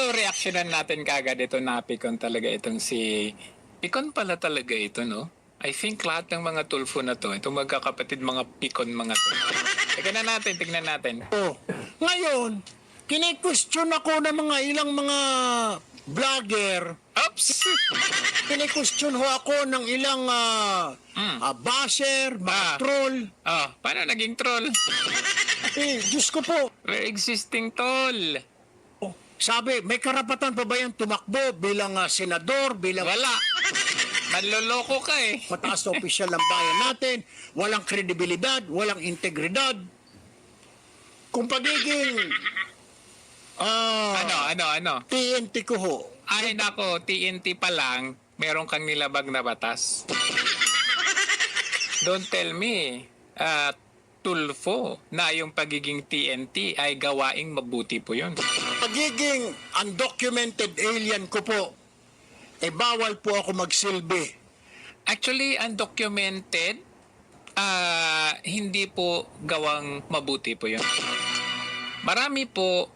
ito, reaksyonan natin kagad ito na Picon talaga itong si... Picon pala talaga ito, no? I think lahat ng mga tulfo na to, itong magkakapatid mga Picon mga to. Tignan natin, tignan natin. Oh, ngayon, kine-question ako ng mga ilang mga vlogger. Oops! Kine-question ho ako ng ilang ah, Mm. ah, basher, mga Ah. troll. Oh, paano naging troll? Eh, Diyos ko po, We're existing tol. Sabi, may karapatan pa ba yan tumakbo bilang ah, senador, bilang Wala. Manloloko ka eh. mataas na opisyal ng bayan natin, walang kredibilidad, walang integridad. Kung pagiging ah, Ano, ano, ano? TNT ko ho, Ay nako, TNT pa lang, meron kang nilabag na batas. Don't tell me, uh, tulfo na yung pagiging TNT ay gawaing mabuti po yun. pagiging undocumented alien ko po, eh bawal po ako magsilbi. Actually, undocumented, ah, hindi po gawang mabuti po yun. Marami po,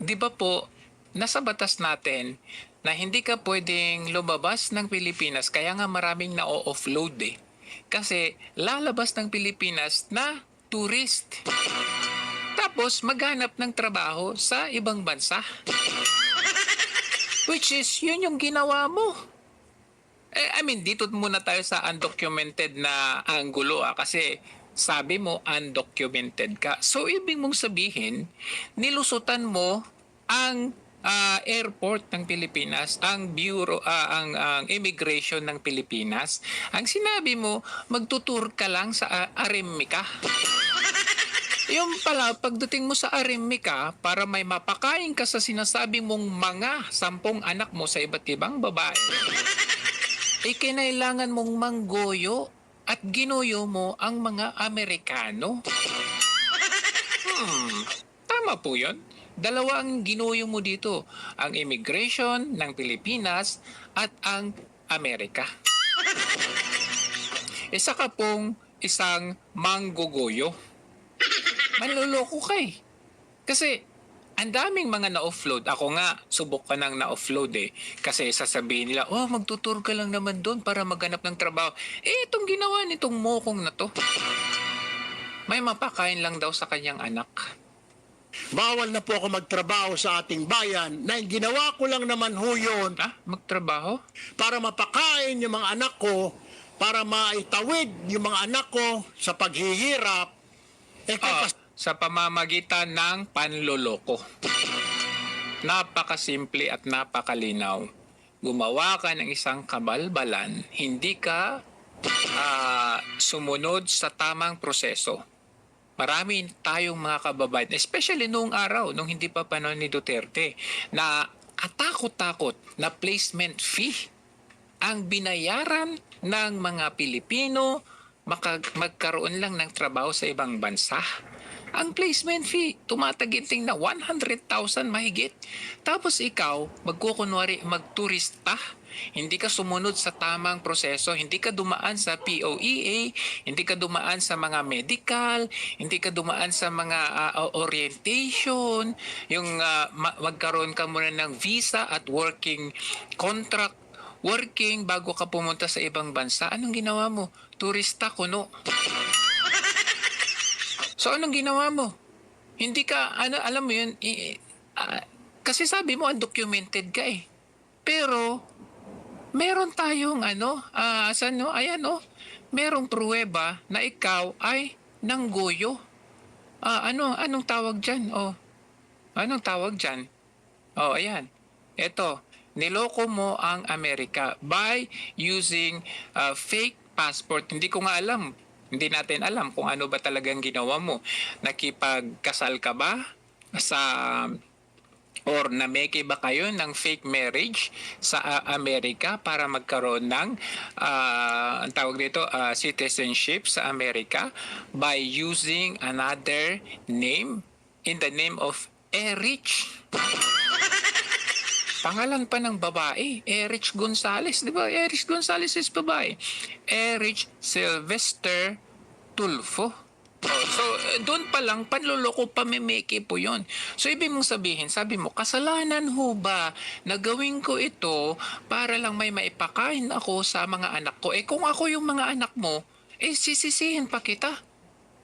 di ba po, nasa batas natin na hindi ka pwedeng lumabas ng Pilipinas kaya nga maraming na-offload eh. Kasi lalabas ng Pilipinas na tourist. Tapos maghanap ng trabaho sa ibang bansa. Which is, yun yung ginawa mo. Eh, I mean, dito muna tayo sa undocumented na angulo ah, kasi sabi mo undocumented ka. So, ibig mong sabihin, nilusutan mo ang ah, airport ng Pilipinas, ang bureau, ah, ang, ang immigration ng Pilipinas. Ang sinabi mo, magtutur ka lang sa uh, Arimika. Yung pala, pagdating mo sa Arimika, para may mapakain ka sa sinasabi mong mga sampung anak mo sa iba't ibang babae, eh kinailangan mong manggoyo at ginuyo mo ang mga Amerikano. Hmm, tama po yun. Dalawa ang ginuyo mo dito. Ang immigration ng Pilipinas at ang Amerika. Isa ka pong isang manggugoyo. Manluloko ka eh. Kasi ang daming mga na-offload. Ako nga, subok ka nang na-offload eh. Kasi sasabihin nila, oh, magtutur ka lang naman doon para maghanap ng trabaho. Eh, itong ginawa nitong mokong na to. May mapakain lang daw sa kanyang anak. Bawal na po ako magtrabaho sa ating bayan na ginawa ko lang naman ho yun Ah, magtrabaho? para mapakain yung mga anak ko, para maitawid yung mga anak ko sa paghihirap. Eh, Ah, kapas- sa pamamagitan ng panloloko. Napakasimple at napakalinaw. Gumawa ka ng isang kabalbalan, hindi ka ah, sumunod sa tamang proseso. Marami tayong mga kababayan, especially noong araw, nung hindi pa panahon ni Duterte, na katakot-takot na placement fee ang binayaran ng mga Pilipino magkaroon lang ng trabaho sa ibang bansa. Ang placement fee, tumataginting na 100,000 mahigit. Tapos ikaw, magkukunwari, magturista, hindi ka sumunod sa tamang proseso, hindi ka dumaan sa POEA, hindi ka dumaan sa mga medical, hindi ka dumaan sa mga ah, orientation, yung ma- magkaroon ka muna ng visa at working contract working bago ka pumunta sa ibang bansa, anong ginawa mo? Turista kuno. So anong ginawa mo? Hindi ka, ano, alam mo yun, i- ah, kasi sabi mo undocumented ka eh. Pero, meron tayong ano, ah, saan no? Ayan no, merong pruweba na ikaw ay nanggoyo. Ah, ano, anong tawag dyan? Oh, anong tawag dyan? Oh, ayan. Ito, niloko mo ang Amerika by using uh, fake passport. Hindi ko nga alam. Hindi natin alam kung ano ba talagang ginawa mo. Nakipagkasal ka ba sa or nameke ba kayo ng fake marriage sa uh, Amerika para magkaroon ng uh, ang tawag dito uh, citizenship sa Amerika by using another name in the name of Erich Pangalan pa ng babae, Erich Gonzalez. Di ba? Erich Gonzalez is babae. Erich Sylvester Tulfo. Oh, so, doon pa lang, panloloko, pamimiki po yon. So, ibig mong sabihin, sabi mo, kasalanan ho ba na gawin ko ito para lang may maipakain ako sa mga anak ko? Eh, kung ako yung mga anak mo, eh, sisisihin pa kita.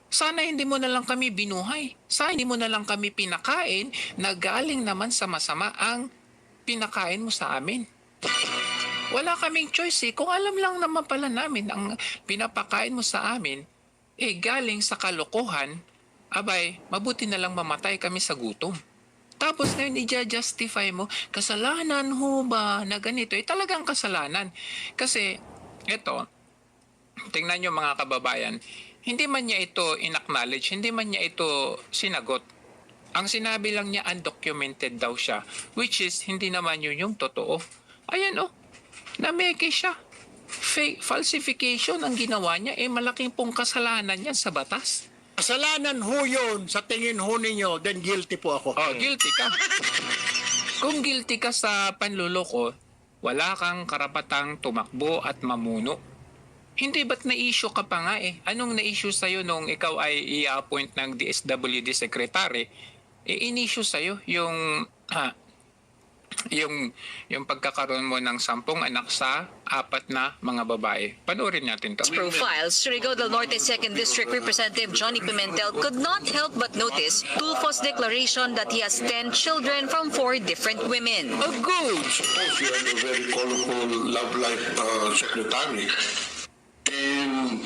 Sana hindi mo na lang kami binuhay. Sana hindi mo na lang kami pinakain na galing naman sa masama ang pinakain mo sa amin. Wala kaming choice eh. Kung alam lang naman pala namin ang pinapakain mo sa amin, eh galing sa kalokohan, abay, mabuti na lang mamatay kami sa gutom. Tapos ngayon i-justify mo, kasalanan ho ba na ganito? Eh talagang kasalanan. Kasi, eto, tingnan nyo mga kababayan, hindi man niya ito inacknowledge, hindi man niya ito sinagot. Ang sinabi lang niya undocumented daw siya, which is hindi naman yun yung totoo. Ayan oh, nameke siya. Fake, falsification ang ginawa niya, eh malaking pong kasalanan yan sa batas. Kasalanan ho yun sa tingin ho ninyo, then guilty po ako. Oh, guilty ka. Kung guilty ka sa panluloko, wala kang karapatang tumakbo at mamuno. Hindi ba't na-issue ka pa nga eh? Anong na-issue sa'yo nung ikaw ay i-appoint ng DSWD Secretary? Eh, in-issue sa'yo yung, ah, yung, yung pagkakaroon mo ng sampung anak sa apat na mga babae. Panoorin natin to. profiles, Surigao del Norte 2nd District Representative Johnny Pimentel could not help but notice Tulfo's declaration that he has 10 children from four different women. Oh, good! suppose you have a very colorful love life uh, secretary. And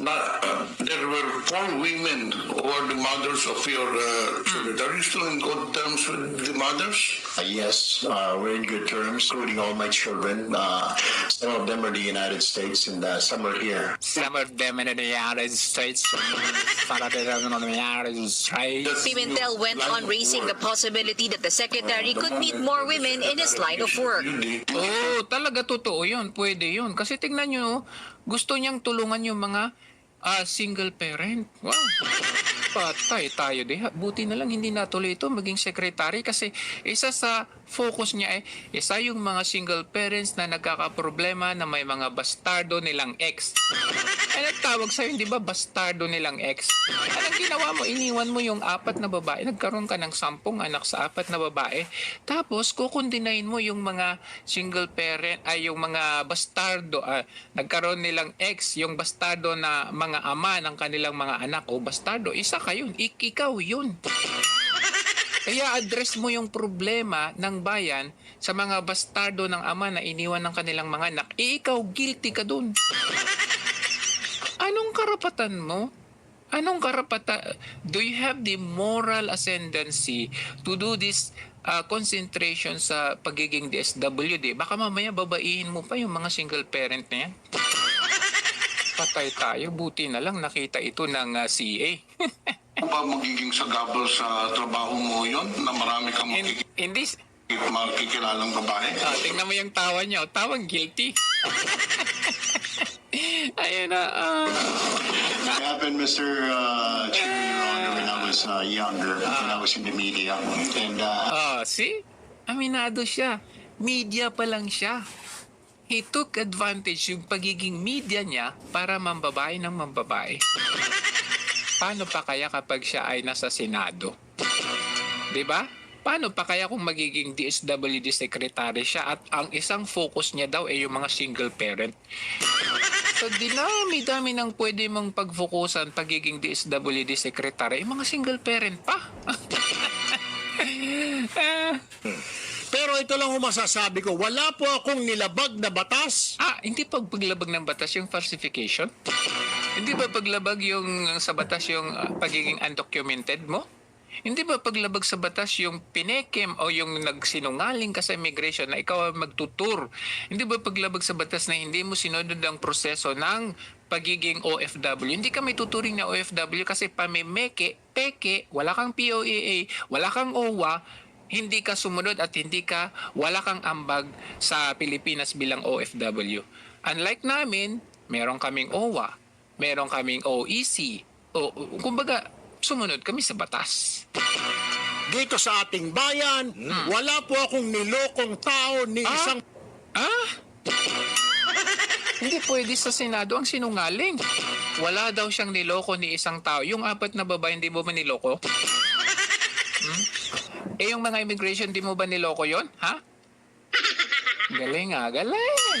not, uh, there four women who are the mothers of your uh, children. Are you still in good terms with the mothers? Uh, yes, uh, we're in good terms, including all my children. Uh, some of them are the United States, and uh, some are here. Some of them in the United States. Para de in the United States. Pimentel went on raising the possibility that the secretary could meet more women in his line of work. Oo, talaga totoo yun. Pwede yun. Kasi tignan nyo, gusto niyang tulungan yung mga ah, single parent. Wow. Patay tayo diha. Buti na lang hindi natuloy ito maging secretary kasi isa sa focus niya eh, isa yung mga single parents na nagkakaproblema na may mga bastardo nilang ex. Ay nagtawag sa'yo, di ba, bastardo nilang ex. Anong ginawa mo? Iniwan mo yung apat na babae. Nagkaroon ka ng sampung anak sa apat na babae. Tapos, kukundinahin mo yung mga single parent, ay yung mga bastardo. ah, nagkaroon nilang ex, yung bastardo na mga ama ng kanilang mga anak. O bastardo, isa ka yun. Ik- ikaw yun. Kaya address mo yung problema ng bayan sa mga bastardo ng ama na iniwan ng kanilang mga anak. Eh, ikaw guilty ka dun. Anong karapatan mo? Anong karapatan? Do you have the moral ascendancy to do this uh, concentration sa pagiging DSWD? Baka mamaya babaihin mo pa yung mga single parent na yan. Patay tayo. Buti na lang nakita ito ng uh, CA. Ba magiging sagabal sa trabaho mo yon na marami kang Hin- makik- Hindi, makikilalang babae? Ah, tingnan mo yung tawa niya. O, tawang guilty. Ayun na. ah. It happened, Mr. Uh, Chair, Your Honor, when I was uh, younger, when I was in the media, and uh, Oh, see? Aminado siya. Media pa lang siya. He took advantage yung pagiging media niya para mambabae ng mambabae. Paano pa kaya kapag siya ay nasa Senado? 'Di ba? Paano pa kaya kung magiging DSWD secretary siya at ang isang focus niya daw ay yung mga single parent? So dinami-dami ng pwede mong pagfokusan pagiging DSWD secretary, yung mga single parent pa. Eh, Pero ito lang ho masasabi ko, wala po akong nilabag na batas. Ah, hindi pa paglabag ng batas yung falsification? Hindi ba paglabag yung sa batas yung ah, pagiging undocumented mo? Hindi ba paglabag sa batas yung pinekem o yung nagsinungaling ka sa immigration na ikaw ang magtutur? Hindi ba paglabag sa batas na hindi mo sinunod ang proseso ng pagiging OFW? Hindi ka may tuturing na OFW kasi pamimeke, peke, wala kang POAA, wala kang OWA, hindi ka sumunod at hindi ka wala kang ambag sa Pilipinas bilang OFW. Unlike namin, meron kaming OWA, meron kaming OEC. O, kumbaga, sumunod kami sa batas. Dito sa ating bayan, wala po akong nilokong tao ni Ah? isang... Ah? hindi pwede sa Senado ang sinungaling. Wala daw siyang niloko ni isang tao. Yung apat na babae, hindi mo ba niloko? Eh, yung mga immigration, di mo ba niloko yon Ha? Galing ah, galing.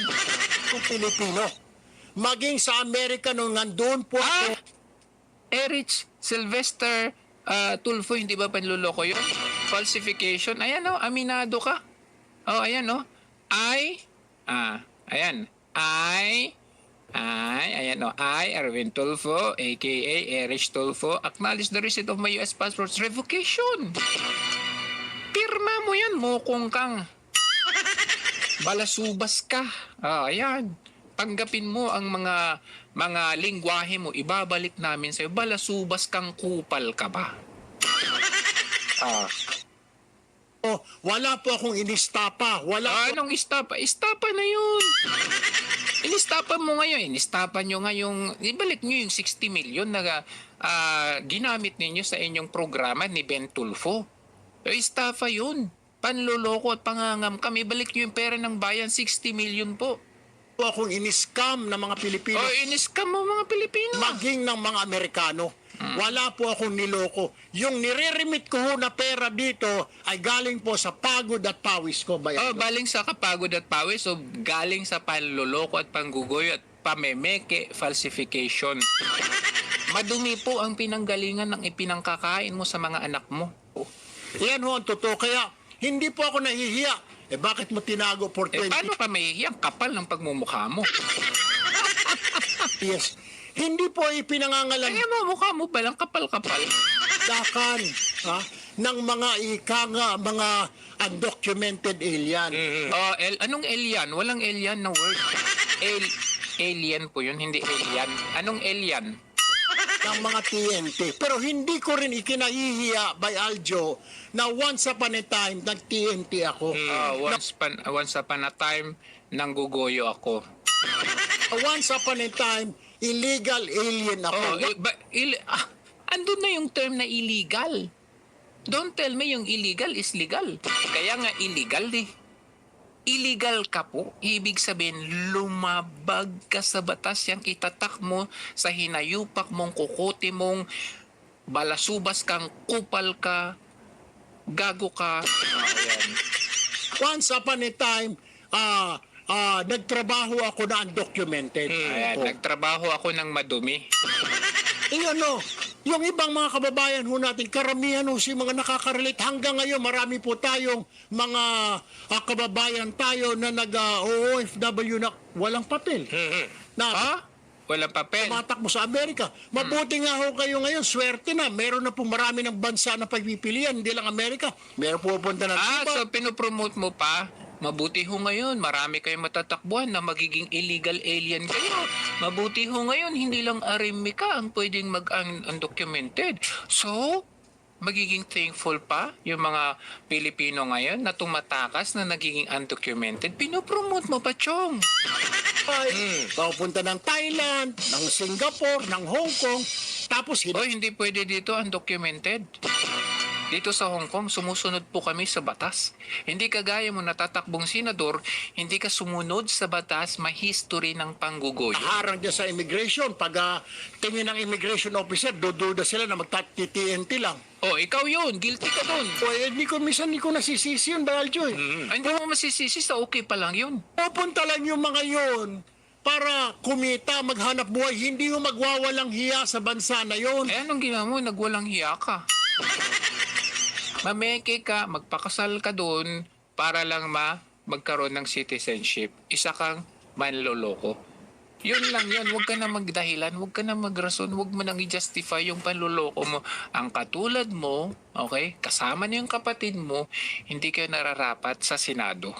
Kung Pilipino. Maging sa Amerika nung nandun po Ah! ako, Erich Sylvester ah, Tulfo, hindi ba panluloko yun? Falsification. Ayan o, aminado ka. Oh, ayan o. I, ah, ayan. I, I, ayan o. I, Erwin Tulfo, aka Erich Tulfo, acknowledge the receipt of my US passport's revocation. Pirma mo yan, mukong kang. Balasubas ka. Ah, ayan. Tanggapin mo ang mga mga lingwahe mo, ibabalik namin sa'yo. Balasubas kang kupal ka ba? Ah. wala po akong inistapa. Wala po Anong istapa? Istapa na yun. Inistapan mo ngayon. Inistapan nyo ngayong, ibalik nyo yung 60 million na ah, ginamit ninyo sa inyong programa ni Ben Tulfo. Eh, Istafa yun. Panloloko at pangangam kami. Ibalik nyo yung pera ng bayan, 60 million po. po akong iniscam ng mga Pilipino. O, iniskam mo mga Pilipino. maging ng mga Amerikano. Hmm. Wala po akong niloko. Yung nire-remit ko ho na pera dito ay galing po sa pagod at pawis ko. Oh, Bayan. baling sa kapagod at pawis o galing sa panloloko at panggugoy at pamemeke, falsification. Madumi po ang pinanggalingan ng ipinangkakain mo sa mga anak mo. Yan ho ang totoo. Kaya hindi po ako nahihiya. Eh bakit mo tinago for Eh, 20 paano pa mahihiyang kapal ng pagmumukha mo? years? Hindi po ipinangangalan Kaya mo, mukha mo balang kapal-kapal. dakan ha, ng mga ika nga, mga undocumented alien. Oh, el, anong alien? Walang alien na word. El, alien po yun, hindi alien. Anong alien? Ng mga TNT. Pero hindi ko rin ikinahihiya by Aljo na once upon a time nag-TNT ako. Ah, once, pan, once upon a time, nanggugoyo ako. Once upon a time, illegal alien ako. Oh, eh, ba, il- ah, andun na yung term na illegal. Don't tell me yung illegal is legal. Kaya nga illegal eh. Illegal ka po, ibig sabihin lumabag ka sa batas yung itatak mo sa hinayupak mong kukote mong balasubas kang kupal ka, gago ka. Once upon a time, ah ah, nagtrabaho ako na undocumented. Ayan, Oh. nagtrabaho ako ng madumi. Eh, ano, yung ibang mga kababayan ho natin, karamihan ho si mga nakaka-relate. Hanggang ngayon, marami po tayong mga ah, kababayan tayo na nag-OFW na walang papel. Na Ha? Walang papel. tumatakbo sa Amerika. Mabuti nga ho kayo ngayon, swerte na. Meron na po marami ng bansa na pagpipilian, hindi lang Amerika. Meron pupunta ng Ah, Cuba. so pinopromote mo pa? Mabuti ho ngayon, marami kayong matatakbuhan na magiging illegal alien kayo. Mabuti ho ngayon, hindi lang arimika ang pwedeng mag-undocumented. So, magiging thankful pa yung mga Pilipino ngayon na tumatakas na nagiging undocumented. Pinopromote mo pa, Chong. Ay, Pupunta ng Thailand, ng Singapore, ng Hong Kong. Tapos, O, hindi pwede dito undocumented. Dito sa Hong Kong, sumusunod po kami sa batas. Hindi kagaya mo natatakbong senador, hindi ka sumunod sa batas, may history ng panggugoyo. harang dyan sa immigration. Pag ah, tingin ng immigration officer, dududa sila na magta-TNT lang. Oh, ikaw yun. Guilty ka dun. O, eh, hindi ko, minsan hindi ko nasisisi yun, Bayal Joy. Ay, hindi mo masisisi sa okay pa lang yun. Pupunta lang yung mga yun para kumita, maghanap buhay. Hindi yung magwawalang hiya sa bansa na yun. Eh, anong ginawa mo? Nagwalang hiya ka. Mameke ka, magpakasal ka dun para lang ma magkaroon ng citizenship. Isa kang manloloko. Yun lang yun. Huwag ka na magdahilan. Huwag ka na magrason. Huwag mo nang i-justify yung panloloko mo. Ang katulad mo, okay, kasama niyo yung kapatid mo, hindi kayo nararapat sa Senado.